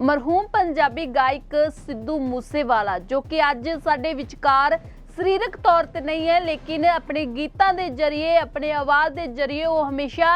ਮਰਹੂਮ ਪੰਜਾਬੀ ਗਾਇਕ ਸਿੱਧੂ ਮੂਸੇਵਾਲਾ, ਜੋ ਕਿ ਅੱਜ ਸਾਡੇ ਵਿਚਕਾਰ ਸਰੀਰਕ ਤੌਰ ਤੇ ਨਹੀਂ ਹੈ, ਲੇਕਿਨ ਆਪਣੇ ਗੀਤਾਂ ਦੇ ਜ਼ਰੀਏ, ਆਪਣੇ ਆਵਾਜ਼ ਦੇ ਜ਼ਰੀਏ ਉਹ ਹਮੇਸ਼ਾ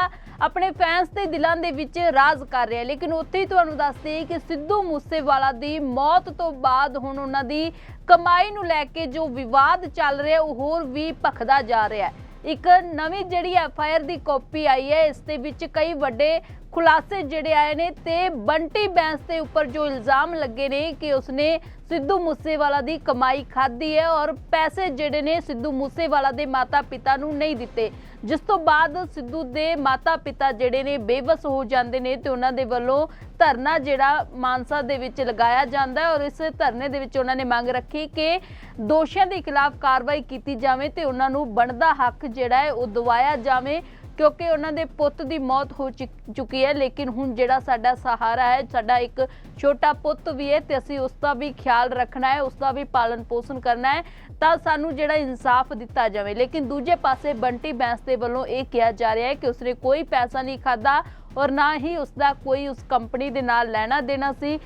ਆਪਣੇ ਫੈਨਸ ਦੇ ਦਿਲਾਂ ਦੇ ਵਿੱਚ ਰਾਜ ਕਰ ਰਿਹਾ ਲੇਕਿਨ ਉੱਥੇ ਹੀ ਤੁਹਾਨੂੰ ਦੱਸਦੇ ਕਿ ਸਿੱਧੂ ਮੂਸੇਵਾਲਾ ਦੀ ਮੌਤ ਤੋਂ ਬਾਅਦ ਹੁਣ ਉਹਨਾਂ ਦੀ ਕਮਾਈ ਨੂੰ ਲੈ ਕੇ ਜੋ ਵਿਵਾਦ ਚੱਲ ਰਿਹਾ, ਉਹ ਹੋਰ ਵੀ ਭਖਦਾ ਜਾ ਰਿਹਾ ਹੈ। ਇੱਕ ਨਵੀਂ ਜਿਹੜੀ ਐਫ ਆਈ ਆਰ ਦੀ ਕਾਪੀ ਆਈ ਹੈ, ਇਸ ਦੇ ਵਿੱਚ ਕਈ ਵੱਡੇ ਖੁਲਾਸੇ ਜਿਹੜੇ ਆਏ ਨੇ ਤੇ ਬੰਟੀ ਬੈਂਸ ਦੇ ਉੱਪਰ ਜੋ ਇਲਜ਼ਾਮ ਲੱਗੇ ਨੇ ਕਿ ਉਸਨੇ ਸਿੱਧੂ ਮੂਸੇਵਾਲਾ ਦੀ ਕਮਾਈ ਖਾਧੀ ਹੈ ਔਰ ਪੈਸੇ ਜਿਹੜੇ ਨੇ ਸਿੱਧੂ ਮੂਸੇਵਾਲਾ ਦੇ ਮਾਤਾ-ਪਿਤਾ ਨੂੰ ਨਹੀਂ ਦਿੱਤੇ। ਜਿਸ ਤੋਂ ਬਾਅਦ ਸਿੱਧੂ ਦੇ ਮਾਤਾ-ਪਿਤਾ ਜਿਹੜੇ ਨੇ ਬੇਵਸ ਹੋ ਜਾਂਦੇ ਨੇ ਤੇ ਉਹਨਾਂ ਦੇ ਵੱਲੋਂ ਧਰਨਾ ਜਿਹੜਾ ਮਾਨਸਾ ਦੇ ਵਿੱਚ ਲਗਾਇਆ ਜਾਂਦਾ ਔਰ ਇਸ ਧਰਨੇ ਦੇ ਵਿੱਚ ਉਹਨਾਂ ਨੇ ਮੰਗ ਰੱਖੀ ਕਿ ਦੋਸ਼ੀਆਂ ਦੇ ਖਿਲਾਫ ਕਾਰਵਾਈ ਕੀਤੀ ਜਾਵੇ ਤੇ ਉਹਨਾਂ ਨੂੰ ਬਣਦਾ ਹੱਕ ਜਿਹੜਾ ਹੈ ਉਹ ਦਿਵਾਇਆ ਜਾਵੇ। ਕਿਉਂਕਿ ਉਹਨਾਂ ਦੇ ਪੁੱਤ ਦੀ ਮੌਤ ਹੋ ਚੁੱਕ- ਚੁੱਕੀ ਹੈ, ਲੇਕਿਨ ਹੁਣ ਜਿਹੜਾ ਸਾਡਾ ਸਹਾਰਾ ਹੈ, ਸਾਡਾ ਇੱਕ ਛੋਟਾ ਪੁੱਤ ਵੀ ਹੈ ਤੇ ਅਸੀਂ ਉਸ ਦਾ ਵੀ ਖਿਆਲ ਰੱਖਣਾ ਹੈ, ਉਸ ਦਾ ਵੀ ਪਾਲਣ ਪੋਸ਼ਣ ਕਰਨਾ ਹੈ, ਤਾਂ ਸਾਨੂੰ ਜਿਹੜਾ ਇਨਸਾਫ ਦਿੱਤਾ ਜਾਵੇ। ਲੇਕਿਨ ਦੂਜੇ ਪਾਸੇ ਬੰਟੀ ਬੈਂਸ ਦੇ ਵੱਲੋਂ ਇਹ ਕਿਹਾ ਜਾ ਰਿਹਾ ਹੈ ਕਿ ਉਸਨੇ ਕੋਈ ਪੈਸਾ ਨਹੀਂ ਖਾਦਾ ਔਰ ਨਾ ਹੀ ਉਸ ਦਾ ਕੋਈ ਉਸ ਕੰਪਨੀ ਦੇ ਨਾਲ ਲੈਣਾ ਦੇਣਾ ਸੀ।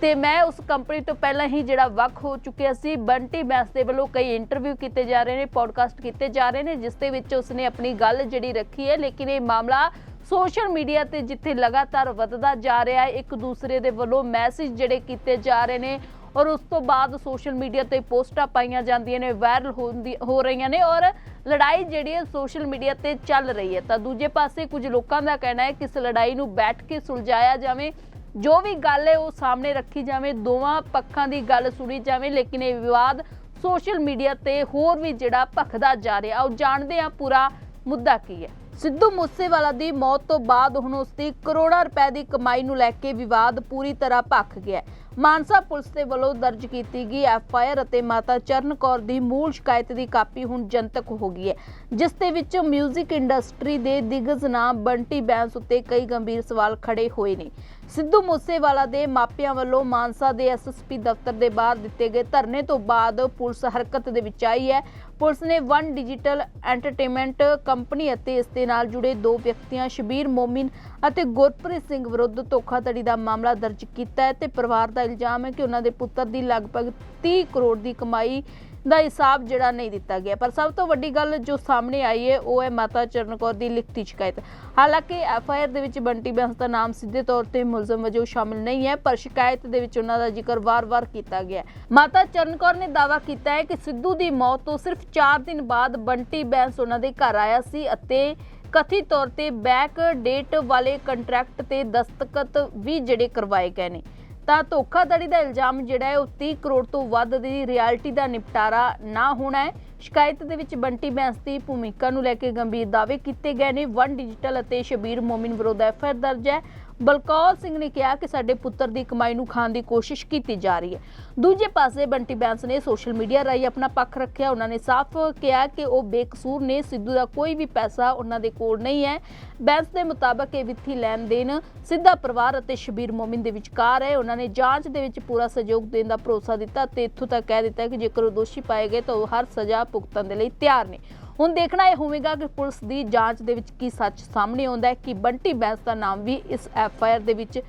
ਤੇ ਮੈਂ ਉਸ ਕੰਪਨੀ ਤੋਂ ਪਹਿਲਾਂ ਹੀ ਜਿਹੜਾ ਵੱਖ ਹੋ ਚੁੱਕਿਆ ਸੀ। ਬੰਟੀ ਬੈਂਸ ਦੇ ਵੱਲੋਂ ਕਈ ਇੰਟਰਵਿਊ ਕੀਤੇ ਜਾ ਰਹੇ ਨੇ ਪੋਡਕਾਸਟ ਕੀਤੇ ਜਾ ਰਹੇ ਨੇ, ਜਿਸ ਦੇ ਵਿੱਚ ਉਸਨੇ ਆਪਣੀ ਗੱਲ ਜਿਹੜੀ ਰੱਖੀ ਹੈ। ਲੇਕਿਨ ਇਹ ਮਾਮਲਾ ਸੋਸ਼ਲ ਮੀਡੀਆ ਤੇ ਜਿੱਥੇ ਲਗਾਤਾਰ ਵੱਧਦਾ ਜਾ ਰਿਹਾ ਹੈ, ਇੱਕ ਦੂਸਰੇ ਦੇ ਵੱਲੋਂ ਮੈਸੇਜ ਜਿਹੜੇ ਕੀਤੇ ਜਾ ਰਹੇ ਨੇ ਔਰ ਉਸ ਤੋਂ ਬਾਅਦ ਸੋਸ਼ਲ ਮੀਡੀਆ ਤੇ ਪੋਸਟਾਂ ਪਾਈਆਂ ਜਾਂਦੀਆਂ ਨੇ ਵਾਇਰਲ ਹੁੰਦੀ ਹੋ ਰਹੀਆਂ ਨੇ ਔਰ ਲੜਾਈ ਜਿਹੜੀ ਹੈ ਸੋਸ਼ਲ ਮੀਡੀਆ ਤੇ ਚੱਲ ਰਹੀ ਹੈ। ਤਾਂ ਦੂਜੇ ਪਾਸੇ ਕੁਝ ਲੋਕਾਂ ਦਾ ਕਹਿਣਾ ਹੈ ਕਿ ਇਸ ਲੜਾਈ ਨੂੰ ਬੈਠ ਕੇ ਸੁਲਝਾਇਆ ਜਾਵੇ। ਜੋ ਵੀ ਗੱਲ ਹੈ ਉਹ ਸਾਹਮਣੇ ਰੱਖੀ ਜਾਵੇ, ਦੋਵਾਂ ਪੱਖਾਂ ਦੀ ਗੱਲ ਸੁਣੀ ਜਾਵੇ, ਲੇਕਿਨ ਇਹ ਵਿਵਾਦ ਸੋਸ਼ਲ ਮੀਡੀਆ ਤੇ ਹੋਰ ਵੀ ਜਿਹੜਾ ਭਖਦਾ ਜਾ ਰਿਹਾ। ਉਹ ਜਾਣਦੇ ਆ ਪੂਰਾ ਮੁੱਦਾ ਕੀ ਹੈ। ਸਿੱਧੂ ਮੂਸੇਵਾਲਾ ਦੀ ਮੌਤ ਤੋਂ ਬਾਅਦ ਹੁਣ ਉਸ ਦੀ ਕਰੋੜਾਂ ਰੁਪਏ ਦੀ ਕਮਾਈ ਨੂੰ ਲੈ ਕੇ ਵਿਵਾਦ ਪੂਰੀ ਤਰ੍ਹਾਂ ਭਖ ਗਿਆ ਮਾਨਸਾ ਪੁਲਿਸ ਦੇ ਵੱਲੋਂ ਦਰਜ ਕੀਤੀ ਗਈ ਐਫ ਆਈ ਆਰ ਅਤੇ ਮਾਤਾ ਚਰਨ ਕੌਰ ਦੀ ਮੂਲ ਸ਼ਿਕਾਇਤ ਦੀ ਕਾਪੀ ਹੁਣ ਜਨਤਕ ਹੋ ਗਈ ਹੈ, ਜਿਸ ਦੇ ਵਿੱਚ 뮤직 ਇੰਡਸਟਰੀ ਦੇ ਦਿਗਜ ਨਾਮ ਬੰਟੀ ਬੈਂਸ ਉੱਤੇ ਕਈ ਗੰਭੀਰ ਸਵਾਲ ਖੜੇ ਹੋਏ ਨੇ। ਸਿੱਧੂ ਮੂਸੇਵਾਲਾ ਦੇ ਮਾਪਿਆਂ ਵੱਲੋਂ ਮਾਨਸਾ ਦੇ ਐਸਐਸਪੀ ਦਫ਼ਤਰ ਦੇ ਬਾਹਰ ਦਿੱਤੇ ਗਏ ਧਰਨੇ ਤੋਂ ਬਾਅਦ ਪੁਲਿਸ ਹਰਕਤ ਦੇ ਵਿੱਚ ਆਈ ਹੈ। ਪੁਲਿਸ ਨੇ ਵਨ ਡਿਜੀਟਲ ਐਂਟਰਟੇਨਮੈਂਟ ਕੰਪਨੀ ਅਤੇ ਇਸ ਦੇ ਨਾਲ ਜੁੜੇ ਦੋ ਵਿਅਕਤੀਆਂ, ਸ਼ਬੀਰ ਮੋਮਿਨ ਅਤੇ ਗੁਰਪ੍ਰੀਤ ਸਿੰਘ ਵਿਰੁੱਧ ਧੋਖਾਧੜੀ ਦਾ ਮਾਮਲਾ ਦਰਜ ਕੀਤਾ ਹੈ ਤੇ ਪਰਿਵਾਰ ਦਾ ਇਲਜ਼ਾਮ ਹੈ ਕਿ ਉਹਨਾਂ ਦੇ ਪੁੱਤਰ ਦੀ ਲਗਭਗ 30 ਕਰੋੜ ਦੀ ਕਮਾਈ ਦਾ ਹਿਸਾਬ ਜਿਹੜਾ ਨਹੀਂ ਦਿੱਤਾ ਗਿਆ। ਪਰ ਸਭ ਤੋਂ ਵੱਡੀ ਗੱਲ ਜੋ ਸਾਹਮਣੇ ਆਈ ਹੈ, ਉਹ ਹੈ ਮਾਤਾ ਚਰਨ ਕੌਰ ਦੀ ਲਿਖਤੀ ਸ਼ਿਕਾਇਤ। ਹਾਲਾਂਕਿ ਐਫ ਆਈ ਆਰ ਦੇ ਵਿੱਚ ਬੰਟੀ ਬੈਂਸ ਦਾ ਨਾਮ ਸਿੱਧੇ ਤੌਰ ਤੇ ਮੁਲਜ਼ਮ ਵਜੋਂ ਸ਼ਾਮਿਲ ਨਹੀਂ ਹੈ, ਪਰ ਸ਼ਿਕਾਇਤ ਦੇ ਵਿੱਚ ਉਹਨਾਂ ਦਾ ਜ਼ਿਕਰ ਵਾਰ-ਵਾਰ ਕੀਤਾ ਗਿਆ ਮਾਤਾ ਚਰਨ ਨੇ ਦਾਅਵਾ ਕੀਤਾ ਹੈ ਕਿ ਸਿੱਧੂ ਦੀ ਮੌਤ ਤੋਂ ਸਿਰਫ 4 ਦਿਨ ਬਾਅਦ ਬੰਟੀ ਬੈਂਸ ਉਹਨਾਂ ਦੇ ਘਰ ਆਇਆ ਸੀ ਅਤੇ ਕਥਿਤ ਤੌਰ ਤੇ ਬੈਕ ਡੇਟ ਵਾਲੇ ਕੰਟਰੈਕਟ ਤੇ ਦਸਤਖਤ ਵੀ ਜਿਹੜੇ ਕਰਵਾਏ ਗਏ ਨੇ। ਤਾਂ ਧੋਖਾਧੜੀ ਦਾ ਇਲਜ਼ਾਮ ਜਿਹੜਾ ਹੈ ਉਹ 30 ਕਰੋੜ ਤੋਂ ਵੱਧ ਦੀ ਰਿਐਲਿਟੀ ਦਾ ਨਿਪਟਾਰਾ ਨਾ ਹੋਣਾ ਹੈ। ਸ਼ਿਕਾਇਤ ਦੇ ਵਿੱਚ ਬੰਟੀ ਬੈਂਸ ਦੀ ਭੂਮਿਕਾ ਨੂੰ ਲੈ ਕੇ ਗੰਭੀਰ ਦਾਅਵੇ ਕੀਤੇ ਗਏ ਨੇ। ਵਨ ਡਿਜੀਟਲ ਅਤੇ ਸ਼ਬੀਰ ਮੋਮਿਨ ਵਿਰੁੱਧ ਐਫਆਈਆਰ ਦਰਜ ਹੈ। ਬਲਕੌਰ ਸਿੰਘ ਨੇ ਕਿਹਾ ਕਿ ਸਾਡੇ ਪੁੱਤਰ ਦੀ ਕਮਾਈ ਨੂੰ ਖਾਣ ਦੀ ਕੋਸ਼ਿਸ਼ ਕੀਤੀ ਜਾ ਰਹੀ ਹੈ। ਦੂਜੇ ਪਾਸੇ ਬੰਟੀ ਬੈਂਸ ਨੇ ਸੋਸ਼ਲ ਮੀਡੀਆ ਰਾਹੀਂ ਆਪਣਾ ਪੱਖ ਰੱਖਿਆ। ਉਹਨਾਂ ਨੇ ਸਾਫ਼ ਕਿਹਾ ਕਿ ਉਹ ਬੇਕਸੂਰ ਨੇ, ਸਿੱਧੂ ਦਾ ਕੋਈ ਵੀ ਪੈਸਾ ਉਹਨਾਂ ਦੇ ਕੋਲ ਨਹੀਂ ਹੈ। ਬੈਂਸ ਦੇ ਮੁਤਾਬਕ ਇਹ ਵਿੱਤੀ ਲੈਣ ਦੇਣ ਸਿੱਧਾ ਪਰਿਵਾਰ ਅਤੇ ਸ਼ਬੀਰ ਮੋਮਿਨ ਦੇ ਵਿਚਕਾਰ ਹੈ। ਉਹਨਾਂ ਨੇ ਜਾਂਚ ਦੇ ਵਿੱਚ ਪੂਰਾ ਸਹਿਯੋਗ ਦੇਣ ਦਾ ਭਰੋਸਾ ਦਿੱਤਾ ਤੇ ਇੱਥੋਂ ਤੱਕ ਕਹਿ ਦਿੱਤਾ ਕਿ ਜੇਕਰ ਉਹ ਦੋਸ਼ੀ ਪਾਏ ਗਏ ਤਾਂ ਉਹ ਹਰ ਸਜ਼ਾ ਭੁਗਤਣ ਦੇ ਲਈ ਤਿਆਰ ਨੇ। ਹੁਣ ਦੇਖਣਾ ਇਹ ਹੋਵੇਗਾ ਕਿ ਪੁਲਿਸ ਦੀ ਜਾਂਚ ਦੇ ਵਿੱਚ ਕੀ ਸੱਚ ਸਾਹਮਣੇ ਆਉਂਦਾ ਹੈ, ਕਿ ਬੰਟੀ ਬੈਂਸ ਦਾ ਨਾਮ ਵੀ ਇਸ ਐਫ ਆਈ ਆਰ ਦੇ ਵਿੱਚ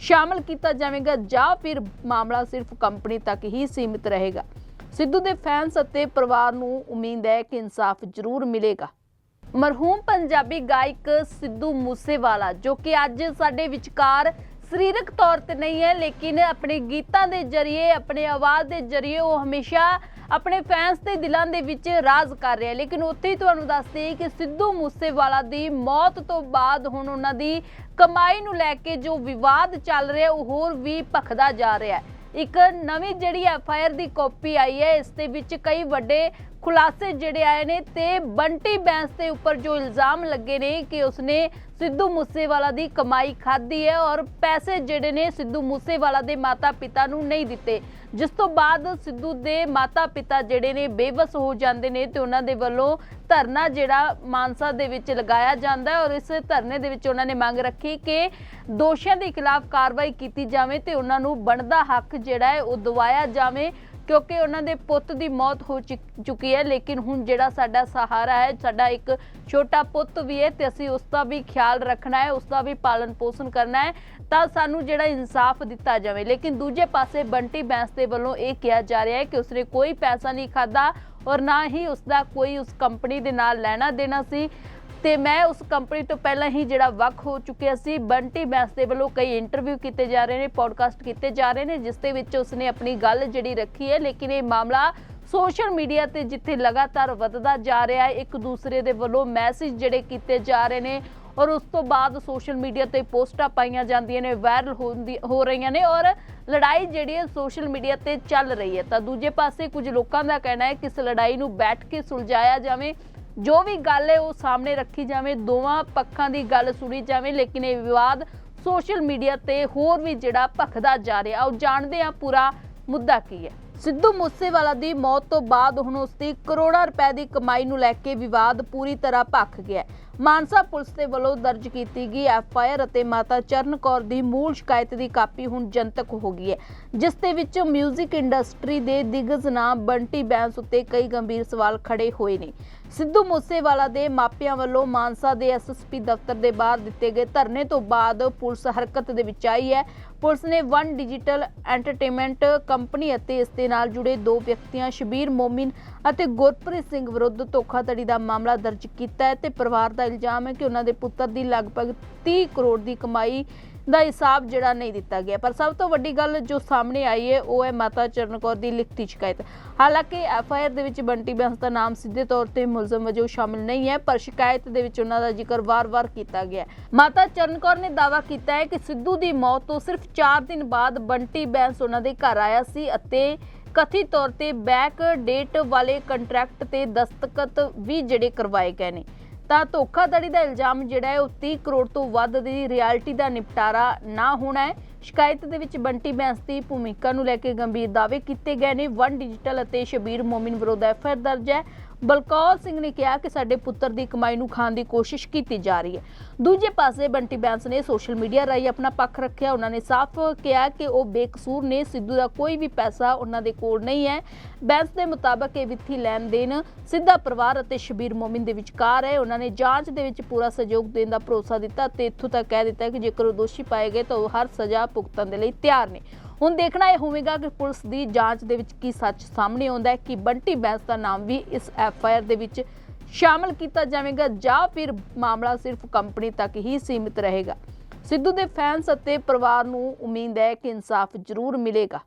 ਸ਼ਾਮਲ ਕੀਤਾ ਜਾਵੇਗਾ ਜਾਂ ਫਿਰ ਮਾਮਲਾ ਸਿਰਫ ਕੰਪਨੀ ਤੱਕ ਹੀ ਸੀਮਿਤ ਰਹੇਗਾ। ਸਿੱਧੂ ਦੇ ਫੈਨਸ ਅਤੇ ਪਰਿਵਾਰ ਨੂੰ ਉਮੀਦ ਹੈ ਕਿ ਇਨਸਾਫ ਜ਼ਰੂਰ ਮਿਲੇਗਾ। ਮਰਹੂਮ ਪੰਜਾਬੀ ਗਾਇਕ ਸਿੱਧੂ ਮੂਸੇਵਾਲਾ, ਜੋ ਕਿ ਅੱਜ ਸਾਡੇ ਵਿਚਕਾਰ ਸਰੀਰਕ ਤੌਰ ਤੇ ਨਹੀਂ ਹੈ, ਲੇਕਿਨ ਆਪਣੇ ਗੀਤਾਂ ਦੇ ਜ਼ਰੀਏ, ਆਪਣੇ ਆਵਾਜ਼ ਦੇ ਜ਼ਰੀਏ ਉਹ ਹਮੇਸ਼ਾ ਆਪਣੇ ਫੈਨਸ ਦੇ ਦਿਲਾਂ ਦੇ ਵਿੱਚ ਰਾਜ ਕਰ ਰਿਹਾ ਲੇਕਿਨ ਉੱਥੇ ਹੀ ਤੁਹਾਨੂੰ ਦੱਸਦੇ ਕਿ ਸਿੱਧੂ ਮੂਸੇਵਾਲਾ ਦੀ ਮੌਤ ਤੋਂ ਬਾਅਦ ਹੁਣ ਉਹਨਾਂ ਦੀ ਕਮਾਈ ਨੂੰ ਲੈ ਕੇ ਜੋ ਵਿਵਾਦ ਚੱਲ ਰਿਹਾ, ਉਹ ਹੋਰ ਵੀ ਭਖਦਾ ਜਾ ਰਿਹਾ ਹੈ। ਇੱਕ ਨਵੀਂ ਜਿਹੜੀ ਐਫ ਆਈ ਆਰ ਦੀ ਕਾਪੀ ਆਈ ਹੈ, ਇਸ ਦੇ ਵਿੱਚ ਕਈ ਵੱਡੇ ਖੁਲਾਸੇ ਜਿਹੜੇ ਆਏ ਨੇ ਤੇ ਬੰਟੀ ਬੈਂਸ ਦੇ ਉੱਪਰ ਜੋ ਇਲਜ਼ਾਮ ਲੱਗੇ ਨੇ ਕਿ ਉਸਨੇ ਸਿੱਧੂ ਮੂਸੇਵਾਲਾ ਦੀ ਕਮਾਈ ਖਾਧੀ ਹੈ ਔਰ ਪੈਸੇ ਜਿਹੜੇ ਨੇ ਸਿੱਧੂ ਮੂਸੇਵਾਲਾ ਦੇ ਮਾਤਾ-ਪਿਤਾ ਨੂੰ ਨਹੀਂ ਦਿੱਤੇ। ਜਿਸ ਤੋਂ ਬਾਅਦ ਸਿੱਧੂ ਦੇ ਮਾਤਾ-ਪਿਤਾ ਜਿਹੜੇ ਨੇ ਬੇਵਸ ਹੋ ਜਾਂਦੇ ਨੇ ਤੇ ਉਹਨਾਂ ਦੇ ਵੱਲੋਂ ਧਰਨਾ ਜਿਹੜਾ ਮਾਨਸਾ ਦੇ ਵਿੱਚ ਲਗਾਇਆ ਜਾਂਦਾ ਹੈ ਔਰ ਇਸ ਧਰਨੇ ਦੇ ਵਿੱਚ ਉਹਨਾਂ ਨੇ ਮੰਗ ਰੱਖੀ ਕਿ ਦੋਸ਼ੀਆਂ ਦੇ ਖਿਲਾਫ ਕਾਰਵਾਈ ਕੀਤੀ ਜਾਵੇ ਤੇ ਉਹਨਾਂ ਨੂੰ ਬਣਦਾ ਹੱਕ ਜਿਹੜਾ ਹੈ ਉਹ ਦਿਵਾਇਆ ਜਾਵੇ। ਕਿਉਂਕਿ ਉਹਨਾਂ ਦੇ ਪੁੱਤ ਦੀ ਮੌਤ ਹੋ ਚੁੱਕ- ਚੁੱਕੀ ਹੈ, ਲੇਕਿਨ ਹੁਣ ਜਿਹੜਾ ਸਾਡਾ ਸਹਾਰਾ ਹੈ, ਸਾਡਾ ਇੱਕ ਛੋਟਾ ਪੁੱਤ ਵੀ ਹੈ ਤੇ ਅਸੀਂ ਉਸ ਦਾ ਵੀ ਖਿਆਲ ਰੱਖਣਾ ਹੈ, ਉਸ ਦਾ ਵੀ ਪਾਲਣ ਪੋਸ਼ਣ ਕਰਨਾ ਹੈ, ਤਾਂ ਸਾਨੂੰ ਜਿਹੜਾ ਇਨਸਾਫ ਦਿੱਤਾ ਜਾਵੇ। ਲੇਕਿਨ ਦੂਜੇ ਪਾਸੇ ਬੰਟੀ ਬੈਂਸ ਦੇ ਵੱਲੋਂ ਇਹ ਕਿਹਾ ਜਾ ਰਿਹਾ ਹੈ ਕਿ ਉਸਨੇ ਕੋਈ ਪੈਸਾ ਨਹੀਂ ਖਾਦਾ ਔਰ ਨਾ ਹੀ ਉਸਦਾ ਕੋਈ ਉਸ ਕੰਪਨੀ ਦੇ ਨਾਲ ਲੈਣਾ ਦੇਣਾ ਸੀ। ਤੇ ਮੈਂ ਉਸ ਕੰਪਨੀ ਤੋਂ ਪਹਿਲਾਂ ਹੀ ਜਿਹੜਾ ਵੱਖ ਹੋ ਚੁੱਕਿਆ ਸੀ। ਬੰਟੀ ਬੈਂਸ ਦੇ ਵੱਲੋਂ ਕਈ ਇੰਟਰਵਿਊ ਕੀਤੇ ਜਾ ਰਹੇ ਨੇ ਪੋਡਕਾਸਟ ਕੀਤੇ ਜਾ ਰਹੇ ਨੇ, ਜਿਸ ਦੇ ਵਿੱਚ ਉਸਨੇ ਆਪਣੀ ਗੱਲ ਜਿਹੜੀ ਰੱਖੀ ਹੈ। ਲੇਕਿਨ ਇਹ ਮਾਮਲਾ ਸੋਸ਼ਲ ਮੀਡੀਆ ਤੇ ਜਿੱਥੇ ਲਗਾਤਾਰ ਵੱਧਦਾ ਜਾ ਰਿਹਾ ਹੈ, ਇੱਕ ਦੂਸਰੇ ਦੇ ਵੱਲੋਂ ਮੈਸੇਜ ਜਿਹੜੇ ਕੀਤੇ ਜਾ ਰਹੇ ਨੇ ਔਰ ਉਸ ਤੋਂ ਬਾਅਦ ਸੋਸ਼ਲ ਮੀਡੀਆ ਤੇ ਪੋਸਟਾਂ ਪਾਈਆਂ ਜਾਂਦੀਆਂ ਨੇ ਵਾਇਰਲ ਹੁੰਦੀ, ਹੋ ਰਹੀਆਂ ਨੇ ਔਰ ਲੜਾਈ ਜਿਹੜੀ ਹੈ ਸੋਸ਼ਲ ਮੀਡੀਆ ਤੇ ਚੱਲ ਰਹੀ ਹੈ। ਤਾਂ ਦੂਜੇ ਪਾਸੇ ਕੁਝ ਲੋਕਾਂ ਦਾ ਕਹਿਣਾ ਹੈ ਕਿ ਇਸ ਲੜਾਈ ਨੂੰ ਬੈਠ ਕੇ ਸੁਲਝਾਇਆ ਜਾਵੇ। ਜੋ ਵੀ ਗੱਲ ਹੈ ਉਹ ਸਾਹਮਣੇ ਰੱਖੀ ਜਾਵੇ, ਦੋਵਾਂ ਪੱਖਾਂ ਦੀ ਗੱਲ ਸੁਣੀ ਜਾਵੇ, ਲੇਕਿਨ ਇਹ ਵਿਵਾਦ ਸੋਸ਼ਲ ਮੀਡੀਆ ਤੇ ਹੋਰ ਵੀ ਜਿਹੜਾ ਭਖਦਾ ਜਾ ਰਿਹਾ। ਉਹ ਜਾਣਦੇ ਆ ਪੂਰਾ ਮੁੱਦਾ ਕੀ ਹੈ। ਸਿੱਧੂ ਮੂਸੇਵਾਲਾ ਦੀ ਮੌਤ ਤੋਂ ਬਾਅਦ ਹੁਣ ਉਸ ਦੀ ਕਰੋੜਾਂ ਰੁਪਏ ਦੀ ਕਮਾਈ ਨੂੰ ਲੈ ਕੇ ਵਿਵਾਦ ਪੂਰੀ ਤਰ੍ਹਾਂ ਭਖ ਗਿਆ ਮਾਨਸਾ ਪੁਲਿਸ ਦੇ ਵੱਲੋਂ ਦਰਜ ਕੀਤੀ ਗਈ ਐਫ ਆਈ ਆਰ ਅਤੇ ਮਾਤਾ ਚਰਨ ਕੌਰ ਦੀ ਮੂਲ ਸ਼ਿਕਾਇਤ ਦੀ ਕਾਪੀ ਹੁਣ ਜਨਤਕ ਹੋ ਗਈ ਹੈ, ਜਿਸ ਦੇ ਵਿੱਚ 뮤직 ਇੰਡਸਟਰੀ ਦੇ ਦਿਗਜ ਨਾਮ ਬੰਟੀ ਬੈਂਸ ਉੱਤੇ ਕਈ ਗੰਭੀਰ ਸਵਾਲ ਖੜੇ ਹੋਏ ਨੇ। ਸਿੱਧੂ ਮੂਸੇਵਾਲਾ ਦੇ ਮਾਪਿਆਂ ਵੱਲੋਂ ਮਾਨਸਾ ਦੇ ਐਸਐਸਪੀ ਦਫ਼ਤਰ ਦੇ ਬਾਹਰ ਦਿੱਤੇ ਗਏ ਧਰਨੇ ਤੋਂ ਬਾਅਦ ਪੁਲਿਸ ਹਰਕਤ ਦੇ ਵਿੱਚ ਆਈ ਹੈ। ਪੁਲਿਸ ਨੇ ਵਨ ਡਿਜੀਟਲ ਐਂਟਰਟੇਨਮੈਂਟ ਕੰਪਨੀ ਅਤੇ ਇਸ ਦੇ ਨਾਲ ਜੁੜੇ ਦੋ ਵਿਅਕਤੀਆਂ, ਸ਼ਬੀਰ ਮੋਮਿਨ ਅਤੇ ਗੁਰਪ੍ਰੀਤ ਸਿੰਘ ਵਿਰੁੱਧ ਧੋਖਾਧੜੀ ਦਾ ਮਾਮਲਾ ਦਰਜ ਕੀਤਾ ਹੈ ਤੇ ਪਰਿਵਾਰ ਦਾ ਇਲਜ਼ਾਮ ਹੈ ਕਿ ਉਹਨਾਂ ਦੇ ਪੁੱਤਰ ਦੀ ਲਗਭਗ 30 ਕਰੋੜ ਦੀ ਕਮਾਈ ਦਾ ਹਿਸਾਬ ਜਿਹੜਾ ਨਹੀਂ ਦਿੱਤਾ ਗਿਆ। ਪਰ ਸਭ ਤੋਂ ਵੱਡੀ ਗੱਲ ਜੋ ਸਾਹਮਣੇ ਆਈ ਹੈ, ਉਹ ਹੈ ਮਾਤਾ ਚਰਨ ਦੀ ਲਿਖਤੀ ਸ਼ਿਕਾਇਤ। ਹਾਲਾਂਕਿ ਐਫ ਆਈ ਆਰ ਦੇ ਵਿੱਚ ਬੰਟੀ ਬੈਂਸ ਦਾ ਨਾਮ ਸਿੱਧੇ ਤੌਰ ਤੇ ਮੁਲਜ਼ਮ ਵਜੋਂ ਸ਼ਾਮਿਲ ਨਹੀਂ ਹੈ, ਪਰ ਸ਼ਿਕਾਇਤ ਦੇ ਵਿੱਚ ਉਹਨਾਂ ਦਾ ਜ਼ਿਕਰ ਵਾਰ-ਵਾਰ ਕੀਤਾ ਗਿਆ ਮਾਤਾ ਚਰਨ ਨੇ ਦਾਅਵਾ ਕੀਤਾ ਹੈ ਕਿ ਸਿੱਧੂ ਦੀ ਮੌਤ ਤੋਂ ਸਿਰਫ 4 ਦਿਨ ਬਾਅਦ ਬੰਟੀ ਬੈਂਸ ਉਹਨਾਂ ਦੇ ਘਰ ਆਇਆ ਸੀ ਅਤੇ ਕਥਿਤ ਤੌਰ ਤੇ ਬੈਕ ਡੇਟ ਵਾਲੇ ਕੰਟਰੈਕਟ ਤੇ ਦਸਤਖਤ ਵੀ ਜਿਹੜੇ ਕਰਵਾਏ ਗਏ ਨੇ। ਤਾਂ ਧੋਖਾਧੜੀ ਦਾ ਇਲਜ਼ਾਮ ਜਿਹੜਾ ਹੈ ਉਹ 30 ਕਰੋੜ ਤੋਂ ਵੱਧ ਦੀ ਰਿਐਲਿਟੀ ਦਾ ਨਿਪਟਾਰਾ ਨਾ ਹੋਣਾ ਹੈ। ਸ਼ਿਕਾਇਤ ਦੇ ਵਿੱਚ ਬੰਟੀ ਬੈਂਸ ਦੀ ਭੂਮਿਕਾ ਨੂੰ ਲੈ ਕੇ ਗੰਭੀਰ ਦਾਅਵੇ ਕੀਤੇ ਗਏ ਨੇ। ਵਨ ਡਿਜੀਟਲ ਅਤੇ ਸ਼ਬੀਰ ਮੋਮਿਨ ਵਿਰੁੱਧ ਐਫ ਦਰਜ ਹੈ। ਬਲਕੌਰ ਸਿੰਘ ਨੇ ਕਿਹਾ ਕਿ ਸਾਡੇ ਪੁੱਤਰ ਦੀ ਕਮਾਈ ਨੂੰ ਖਾਣ ਦੀ ਕੋਸ਼ਿਸ਼ ਕੀਤੀ ਜਾ ਰਹੀ ਹੈ। ਦੂਜੇ ਪਾਸੇ ਬੰਟੀ ਬੈਂਸ ਨੇ ਸੋਸ਼ਲ ਮੀਡੀਆ ਰਾਹੀਂ ਆਪਣਾ ਪੱਖ ਰੱਖਿਆ। ਉਹਨਾਂ ਨੇ ਸਾਫ਼ ਕਿਹਾ ਕਿ ਉਹ ਬੇਕਸੂਰ ਨੇ, ਸਿੱਧੂ ਦਾ ਕੋਈ ਵੀ ਪੈਸਾ ਉਹਨਾਂ ਦੇ ਕੋਲ ਨਹੀਂ ਹੈ। ਬੈਂਸ ਦੇ ਮੁਤਾਬਕ ਇਹ ਵਿੱਤੀ ਲੈਣ ਦੇਣ ਸਿੱਧਾ ਪਰਿਵਾਰ ਅਤੇ ਸ਼ਬੀਰ ਮੋਮਿਨ ਦੇ ਵਿਚਕਾਰ ਹੈ। ਉਹਨਾਂ ਨੇ ਜਾਂਚ ਦੇ ਵਿੱਚ ਪੂਰਾ ਸਹਿਯੋਗ ਦੇਣ ਦਾ ਭਰੋਸਾ ਦਿੱਤਾ ਤੇ ਇੱਥੋਂ ਤੱਕ ਕਹਿ ਦਿੱਤਾ ਕਿ ਜੇਕਰ ਉਹ ਦੋਸ਼ੀ ਪਾਏ ਗਏ ਤਾਂ ਉਹ ਹਰ ਸਜ਼ਾ ਭੁਗਤਣ ਦੇ ਲਈ ਤਿਆਰ ਨੇ। ਹੁਣ ਦੇਖਣਾ ਇਹ ਹੋਵੇਗਾ ਕਿ ਪੁਲਿਸ ਦੀ ਜਾਂਚ ਦੇ ਵਿੱਚ ਕੀ ਸੱਚ ਸਾਹਮਣੇ ਆਉਂਦਾ ਹੈ, ਕਿ ਬੰਟੀ ਬੈਂਸ ਦਾ ਨਾਮ ਵੀ ਇਸ ਐਫ ਆਈ ਆਰ ਦੇ ਵਿੱਚ ਸ਼ਾਮਲ ਕੀਤਾ ਜਾਵੇਗਾ ਜਾਂ ਫਿਰ ਮਾਮਲਾ ਸਿਰਫ ਕੰਪਨੀ ਤੱਕ ਹੀ ਸੀਮਿਤ ਰਹੇਗਾ। ਸਿੱਧੂ ਦੇ ਫੈਨਸ ਅਤੇ ਪਰਿਵਾਰ ਨੂੰ ਉਮੀਦ ਹੈ ਕਿ ਇਨਸਾਫ ਜ਼ਰੂਰ ਮਿਲੇਗਾ।